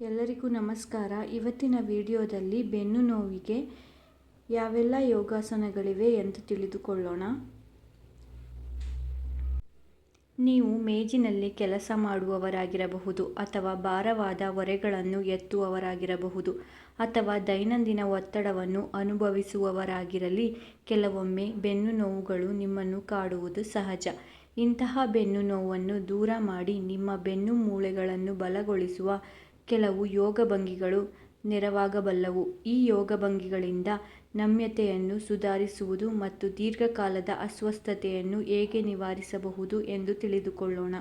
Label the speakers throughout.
Speaker 1: ಎಲ್ಲರಿಗೂ ನಮಸ್ಕಾರ. ಇವತ್ತಿನ ವಿಡಿಯೋದಲ್ಲಿ ಬೆನ್ನು ನೋವಿಗೆ ಯಾವೆಲ್ಲ ಯೋಗಾಸನಗಳಿವೆ ಎಂದು ತಿಳಿದುಕೊಳ್ಳೋಣ. ನೀವು ಮೇಜಿನಲ್ಲಿ ಕೆಲಸ ಮಾಡುವವರಾಗಿರಬಹುದು ಅಥವಾ ಭಾರವಾದ ಹೊರೆಗಳನ್ನು ಎತ್ತುವವರಾಗಿರಬಹುದು ಅಥವಾ ದೈನಂದಿನ ಒತ್ತಡವನ್ನು ಅನುಭವಿಸುವವರಾಗಿರಲಿ, ಕೆಲವೊಮ್ಮೆ ಬೆನ್ನು ನೋವುಗಳು ನಿಮ್ಮನ್ನು ಕಾಡುವುದು ಸಹಜ. ಇಂತಹ ಬೆನ್ನು ನೋವನ್ನು ದೂರ ಮಾಡಿ ನಿಮ್ಮ ಬೆನ್ನು ಮೂಳೆಗಳನ್ನು ಬಲಗೊಳಿಸುವ ಕೆಲವು ಯೋಗ ಭಂಗಿಗಳು ನೆರವಾಗಬಲ್ಲವು. ಈ ಯೋಗ ಭಂಗಿಗಳಿಂದ ನಮ್ಯತೆಯನ್ನು ಸುಧಾರಿಸುವುದು ಮತ್ತು ದೀರ್ಘಕಾಲದ ಅಸ್ವಸ್ಥತೆಯನ್ನು ಹೇಗೆ ನಿವಾರಿಸಬಹುದು ಎಂದು ತಿಳಿದುಕೊಳ್ಳೋಣ.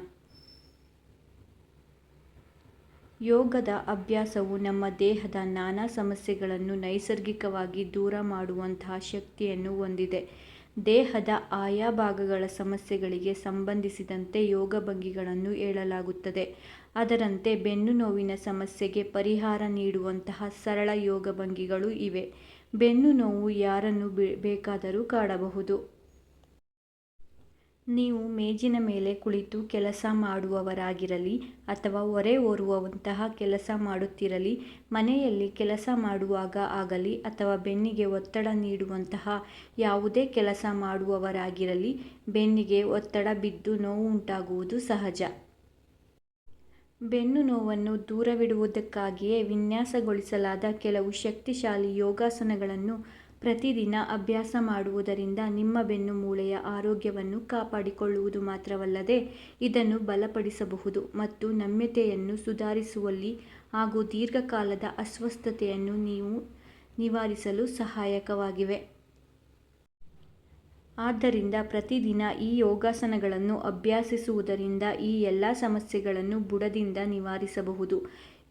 Speaker 1: ಯೋಗದ ಅಭ್ಯಾಸವು ನಮ್ಮ ದೇಹದ ನಾನಾ ಸಮಸ್ಯೆಗಳನ್ನು ನೈಸರ್ಗಿಕವಾಗಿ ದೂರ ಮಾಡುವಂತಹ ಶಕ್ತಿಯನ್ನು ಹೊಂದಿದೆ. ದೇಹದ ಆಯಾ ಭಾಗಗಳ ಸಮಸ್ಯೆಗಳಿಗೆ ಸಂಬಂಧಿಸಿದಂತೆ ಯೋಗ ಭಂಗಿಗಳನ್ನು ಹೇಳಲಾಗುತ್ತದೆ. ಅದರಂತೆ ಬೆನ್ನು ನೋವಿನ ಸಮಸ್ಯೆಗೆ ಪರಿಹಾರ ನೀಡುವಂತಹ ಸರಳ ಯೋಗ ಭಂಗಿಗಳು ಇವೆ. ಬೆನ್ನು ನೋವು ಯಾರನ್ನು ಬೇಕಾದರೂ ಕಾಡಬಹುದು. ನೀವು ಮೇಜಿನ ಮೇಲೆ ಕುಳಿತು ಕೆಲಸ ಮಾಡುವವರಾಗಿರಲಿ ಅಥವಾ ಹೊರೆ ಓರುವಂತಹ ಕೆಲಸ ಮಾಡುತ್ತಿರಲಿ, ಮನೆಯಲ್ಲಿ ಕೆಲಸ ಮಾಡುವಾಗ ಆಗಲಿ ಅಥವಾ ಬೆನ್ನಿಗೆ ಒತ್ತಡ ನೀಡುವಂತಹ ಯಾವುದೇ ಕೆಲಸ ಮಾಡುವವರಾಗಿರಲಿ, ಬೆನ್ನಿಗೆ ಒತ್ತಡ ಬಿದ್ದು ನೋವು ಉಂಟಾಗುವುದು ಸಹಜ. ಬೆನ್ನು ನೋವನ್ನು ದೂರವಿಡುವುದಕ್ಕಾಗಿಯೇ ವಿನ್ಯಾಸಗೊಳಿಸಲಾದ ಕೆಲವು ಶಕ್ತಿಶಾಲಿ ಯೋಗಾಸನಗಳನ್ನು ಪ್ರತಿದಿನ ಅಭ್ಯಾಸ ಮಾಡುವುದರಿಂದ ನಿಮ್ಮ ಬೆನ್ನು ಮೂಳೆಯ ಆರೋಗ್ಯವನ್ನು ಕಾಪಾಡಿಕೊಳ್ಳುವುದು ಮಾತ್ರವಲ್ಲದೆ ಇದನ್ನು ಬಲಪಡಿಸಬಹುದು ಮತ್ತು ನಮ್ಯತೆಯನ್ನು ಸುಧಾರಿಸುವಲ್ಲಿ ಹಾಗೂ ದೀರ್ಘಕಾಲದ ಅಸ್ವಸ್ಥತೆಯನ್ನು ನೀವು ನಿವಾರಿಸಲು ಸಹಾಯಕವಾಗಿವೆ. ಆದ್ದರಿಂದ ಪ್ರತಿದಿನ ಈ ಯೋಗಾಸನಗಳನ್ನು ಅಭ್ಯಾಸಿಸುವುದರಿಂದ ಈ ಎಲ್ಲ ಸಮಸ್ಯೆಗಳನ್ನು ಬುಡದಿಂದ ನಿವಾರಿಸಬಹುದು.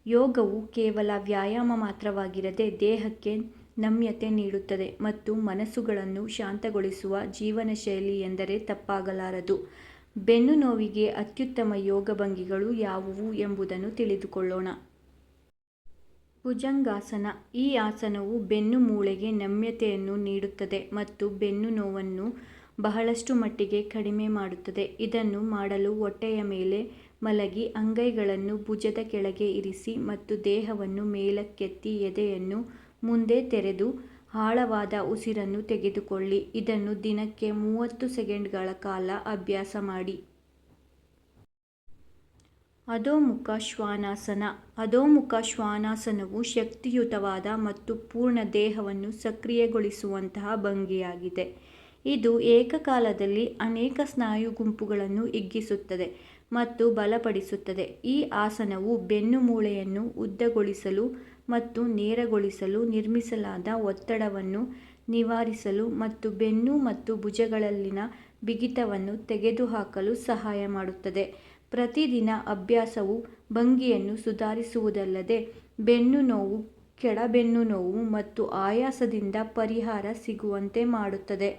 Speaker 1: ಯೋಗವು ಕೇವಲ ವ್ಯಾಯಾಮ ಮಾತ್ರವಾಗಿರದೆ ದೇಹಕ್ಕೆ ನಮ್ಯತೆ ನೀಡುತ್ತದೆ ಮತ್ತು ಮನಸ್ಸುಗಳನ್ನು ಶಾಂತಗೊಳಿಸುವ ಜೀವನ ಶೈಲಿ ಎಂದರೆ ತಪ್ಪಾಗಲಾರದು. ಬೆನ್ನು ನೋವಿಗೆ ಅತ್ಯುತ್ತಮ ಯೋಗ ಭಂಗಿಗಳು ಯಾವುವು ಎಂಬುದನ್ನು ತಿಳಿದುಕೊಳ್ಳೋಣ. ಭುಜಂಗಾಸನ. ಈ ಆಸನವು ಬೆನ್ನು ಮೂಳೆಗೆ ನಮ್ಯತೆಯನ್ನು ನೀಡುತ್ತದೆ ಮತ್ತು ಬೆನ್ನು ನೋವನ್ನು ಬಹಳಷ್ಟು ಮಟ್ಟಿಗೆ ಕಡಿಮೆ ಮಾಡುತ್ತದೆ. ಇದನ್ನು ಮಾಡಲು ಹೊಟ್ಟೆಯ ಮೇಲೆ ಮಲಗಿ ಅಂಗೈಗಳನ್ನು ಭುಜದ ಕೆಳಗೆ ಇರಿಸಿ ಮತ್ತು ದೇಹವನ್ನು ಮೇಲಕ್ಕೆತ್ತಿ ಎದೆಯನ್ನು ಮುಂದೆ ತೆರೆದು ಆಳವಾದ ಉಸಿರನ್ನು ತೆಗೆದುಕೊಳ್ಳಿ. ಇದನ್ನು ದಿನಕ್ಕೆ ಮೂವತ್ತು ಸೆಕೆಂಡ್ಗಳ ಕಾಲ ಅಭ್ಯಾಸ ಮಾಡಿ. ಅಧೋಮುಖ ಶ್ವಾನಾಸನ. ಅಧೋಮುಖ ಶ್ವಾನಾಸನವು ಶಕ್ತಿಯುತವಾದ ಮತ್ತು ಪೂರ್ಣ ದೇಹವನ್ನು ಸಕ್ರಿಯಗೊಳಿಸುವಂತಹ ಭಂಗಿಯಾಗಿದೆ. ಇದು ಏಕಕಾಲದಲ್ಲಿ ಅನೇಕ ಸ್ನಾಯು ಗುಂಪುಗಳನ್ನು ಹಿಗ್ಗಿಸುತ್ತದೆ ಮತ್ತು ಬಲಪಡಿಸುತ್ತದೆ. ಈ ಆಸನವು ಬೆನ್ನು ಮೂಳೆಯನ್ನು ಉದ್ದಗೊಳಿಸಲು ಮತ್ತು ನೇರಗೊಳಿಸಲು ನಿರ್ಮಿಸಲಾದ ಒತ್ತಡವನ್ನು ನಿವಾರಿಸಲು ಮತ್ತು ಬೆನ್ನು ಮತ್ತು ಭುಜಗಳಲ್ಲಿನ ಬಿಗಿತವನ್ನು ತೆಗೆದುಹಾಕಲು ಸಹಾಯ ಮಾಡುತ್ತದೆ. ಪ್ರತಿದಿನ ಅಭ್ಯಾಸವು ಭಂಗಿಯನ್ನು ಸುಧಾರಿಸುವುದಲ್ಲದೆ ಬೆನ್ನು ನೋವು ಕೆಳಬೆನ್ನು ನೋವು ಮತ್ತು ಆಯಾಸದಿಂದ ಪರಿಹಾರ ಸಿಗುವಂತೆ ಮಾಡುತ್ತದೆ.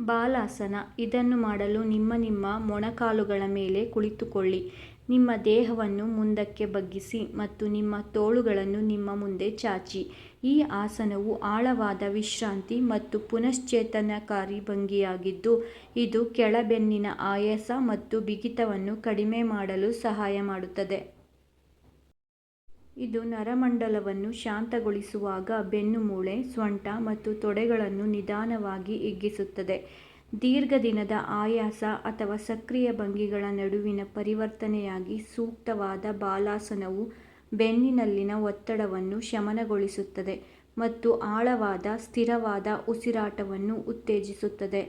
Speaker 1: ಬಾಲಾಸನ, ಇದನ್ನು ಮಾಡಲು ನಿಮ್ಮ ನಿಮ್ಮ ಮೊಣಕಾಲುಗಳ ಮೇಲೆ ಕುಳಿತುಕೊಳ್ಳಿ. ನಿಮ್ಮ ದೇಹವನ್ನು ಮುಂದಕ್ಕೆ ಬಗ್ಗಿಸಿ ಮತ್ತು ನಿಮ್ಮ ತೋಳುಗಳನ್ನು ನಿಮ್ಮ ಮುಂದೆ ಚಾಚಿ. ಈ ಆಸನವು ಆಳವಾದ ವಿಶ್ರಾಂತಿ ಮತ್ತು ಪುನಶ್ಚೇತನಕಾರಿ ಭಂಗಿಯಾಗಿದ್ದು, ಇದು ಕೆಳಬೆನ್ನಿನ ಆಯಾಸ ಮತ್ತು ಬಿಗಿತವನ್ನು ಕಡಿಮೆ ಮಾಡಲು ಸಹಾಯ ಮಾಡುತ್ತದೆ. ಇದು ನರಮಂಡಲವನ್ನು ಶಾಂತಗೊಳಿಸುವಾಗ ಬೆನ್ನುಮೂಳೆ ಸೊಂಟ ಮತ್ತು ತೊಡೆಗಳನ್ನು ನಿಧಾನವಾಗಿ ಹಿಗ್ಗಿಸುತ್ತದೆ ದೀರ್ಘ ದಿನದ ಆಯಾಸ ಅಥವಾ ಸಕ್ರಿಯ ಭಂಗಿಗಳ ನಡುವಿನ ಪರಿವರ್ತನೆಯಾಗಿ ಸೂಕ್ತವಾದ ಬಾಲಾಸನವು ಬೆನ್ನಿನಲ್ಲಿನ ಒತ್ತಡವನ್ನು ಶಮನಗೊಳಿಸುತ್ತದೆ ಮತ್ತು ಆಳವಾದ, ಸ್ಥಿರವಾದ ಉಸಿರಾಟವನ್ನು ಉತ್ತೇಜಿಸುತ್ತದೆ.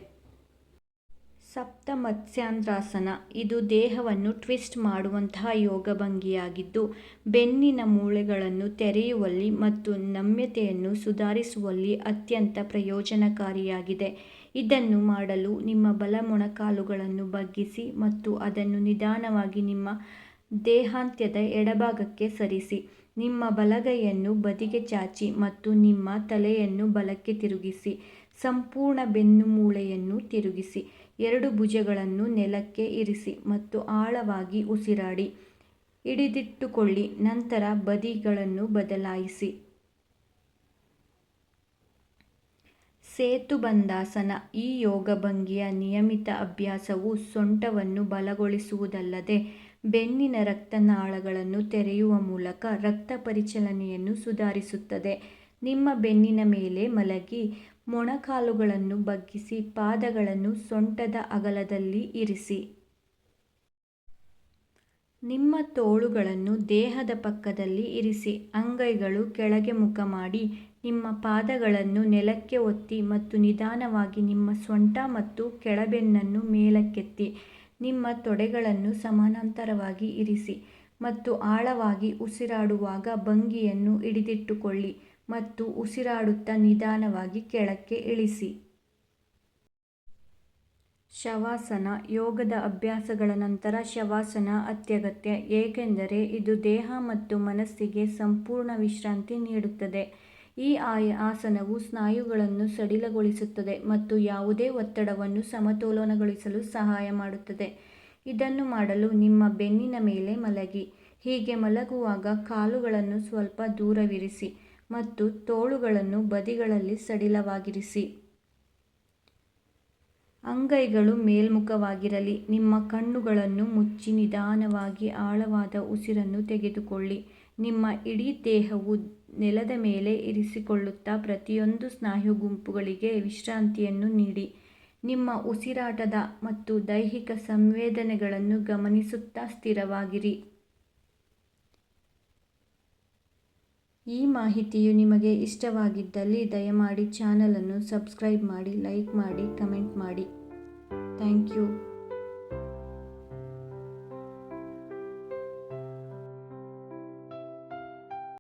Speaker 1: ಸಪ್ತ ಮತ್ಸ್ಯಾಂದ್ರಾಸನ ಇದು ದೇಹವನ್ನು ಟ್ವಿಸ್ಟ್ ಮಾಡುವಂತಹ ಯೋಗ ಭಂಗಿಯಾಗಿದ್ದು, ಬೆನ್ನಿನ ಮೂಳೆಗಳನ್ನು ತೆರೆಯುವಲ್ಲಿ ಮತ್ತು ನಮ್ಯತೆಯನ್ನು ಸುಧಾರಿಸುವಲ್ಲಿ ಅತ್ಯಂತ ಪ್ರಯೋಜನಕಾರಿಯಾಗಿದೆ. ಇದನ್ನು ಮಾಡಲು ನಿಮ್ಮ ಬಲ ಮೊಣಕಾಲುಗಳನ್ನು ಬಗ್ಗಿಸಿ ಮತ್ತು ಅದನ್ನು ನಿಧಾನವಾಗಿ ನಿಮ್ಮ ದೇಹಾಂತ್ಯದ ಎಡಭಾಗಕ್ಕೆ ಸರಿಸಿ. ನಿಮ್ಮ ಬಲಗೈಯನ್ನು ಬದಿಗೆ ಚಾಚಿ ಮತ್ತು ನಿಮ್ಮ ತಲೆಯನ್ನು ಬಲಕ್ಕೆ ತಿರುಗಿಸಿ. ಸಂಪೂರ್ಣ ಬೆನ್ನುಮೂಳೆಯನ್ನು ತಿರುಗಿಸಿ. ಎರಡು ಭುಜಗಳನ್ನು ನೆಲಕ್ಕೆ ಇರಿಸಿ ಮತ್ತು ಆಳವಾಗಿ ಉಸಿರಾಡಿ. ಹಿಡಿದಿಟ್ಟುಕೊಳ್ಳಿ. ನಂತರ ಬದಿಗಳನ್ನು ಬದಲಾಯಿಸಿ. ಸೇತುಬಂಧಾಸನ ಈ ಯೋಗ ಭಂಗಿಯ ನಿಯಮಿತ ಅಭ್ಯಾಸವು ಸೊಂಟವನ್ನು ಬಲಗೊಳಿಸುವುದಲ್ಲದೆ ಬೆನ್ನಿನ ರಕ್ತನಾಳಗಳನ್ನು ತೆರೆಯುವ ಮೂಲಕ ರಕ್ತ ಪರಿಚಲನೆಯನ್ನು ಸುಧಾರಿಸುತ್ತದೆ. ನಿಮ್ಮ ಬೆನ್ನಿನ ಮೇಲೆ ಮಲಗಿ ಮೊಣಕಾಲುಗಳನ್ನು ಬಗ್ಗಿಸಿ ಪಾದಗಳನ್ನು ಸೊಂಟದ ಅಗಲದಲ್ಲಿ ಇರಿಸಿ. ನಿಮ್ಮ ತೋಳುಗಳನ್ನು ದೇಹದ ಪಕ್ಕದಲ್ಲಿ ಇರಿಸಿ. ಅಂಗೈಗಳು ಕೆಳಗೆ ಮುಖ ಮಾಡಿ ನಿಮ್ಮ ಪಾದಗಳನ್ನು ನೆಲಕ್ಕೆ ಒತ್ತಿ ಮತ್ತು ನಿಧಾನವಾಗಿ ನಿಮ್ಮ ಸೊಂಟ ಮತ್ತು ಕೆಳಬೆನ್ನನ್ನು ಮೇಲಕ್ಕೆತ್ತಿ. ನಿಮ್ಮ ತೊಡೆಗಳನ್ನು ಸಮಾನಾಂತರವಾಗಿ ಇರಿಸಿ ಮತ್ತು ಆಳವಾಗಿ ಉಸಿರಾಡುವಾಗ ಭಂಗಿಯನ್ನು ಹಿಡಿದಿಟ್ಟುಕೊಳ್ಳಿ ಮತ್ತು ಉಸಿರಾಡುತ್ತಾ ನಿಧಾನವಾಗಿ ಕೆಳಕ್ಕೆ ಇಳಿಸಿ. ಶವಾಸನ, ಯೋಗದ ಅಭ್ಯಾಸಗಳ ನಂತರ ಶವಾಸನ ಅತ್ಯಗತ್ಯ, ಏಕೆಂದರೆ ಇದು ದೇಹ ಮತ್ತು ಮನಸ್ಸಿಗೆ ಸಂಪೂರ್ಣ ವಿಶ್ರಾಂತಿ ನೀಡುತ್ತದೆ. ಈ ಆಸನವು ಸ್ನಾಯುಗಳನ್ನು ಸಡಿಲಗೊಳಿಸುತ್ತದೆ ಮತ್ತು ಯಾವುದೇ ಒತ್ತಡವನ್ನು ಸಮತೋಲನಗೊಳಿಸಲು ಸಹಾಯ ಮಾಡುತ್ತದೆ. ಇದನ್ನು ಮಾಡಲು ನಿಮ್ಮ ಬೆನ್ನಿನ ಮೇಲೆ ಮಲಗಿ, ಹೀಗೆ ಮಲಗುವಾಗ ಕಾಲುಗಳನ್ನು ಸ್ವಲ್ಪ ದೂರವಿರಿಸಿ ಮತ್ತು ತೋಳುಗಳನ್ನು ಬದಿಗಳಲ್ಲಿ ಸಡಿಲವಾಗಿರಿಸಿ. ಅಂಗೈಗಳು ಮೇಲ್ಮುಖವಾಗಿರಲಿ, ನಿಮ್ಮ ಕಣ್ಣುಗಳನ್ನು ಮುಚ್ಚಿ ನಿಧಾನವಾಗಿ ಆಳವಾದ ಉಸಿರನ್ನು ತೆಗೆದುಕೊಳ್ಳಿ, ನಿಮ್ಮ ಇಡೀ ದೇಹವು ನೆಲದ ಮೇಲೆ ಇರಿಸಿಕೊಳ್ಳುತ್ತಾ ಪ್ರತಿಯೊಂದು ಸ್ನಾಯು ಗುಂಪುಗಳಿಗೆ ವಿಶ್ರಾಂತಿಯನ್ನು ನೀಡಿ. ನಿಮ್ಮ ಉಸಿರಾಟದ ಮತ್ತು ದೈಹಿಕ ಸಂವೇದನೆಗಳನ್ನು ಗಮನಿಸುತ್ತಾ ಸ್ಥಿರವಾಗಿರಿ. ಈ ಮಾಹಿತಿಯು ನಿಮಗೆ ಇಷ್ಟವಾಗಿದ್ದಲ್ಲಿ ದಯಮಾಡಿ ಚಾನಲನ್ನು ಸಬ್ಸ್ಕ್ರೈಬ್ ಮಾಡಿ, ಲೈಕ್ ಮಾಡಿ, ಕಮೆಂಟ್ ಮಾಡಿ. Thank you.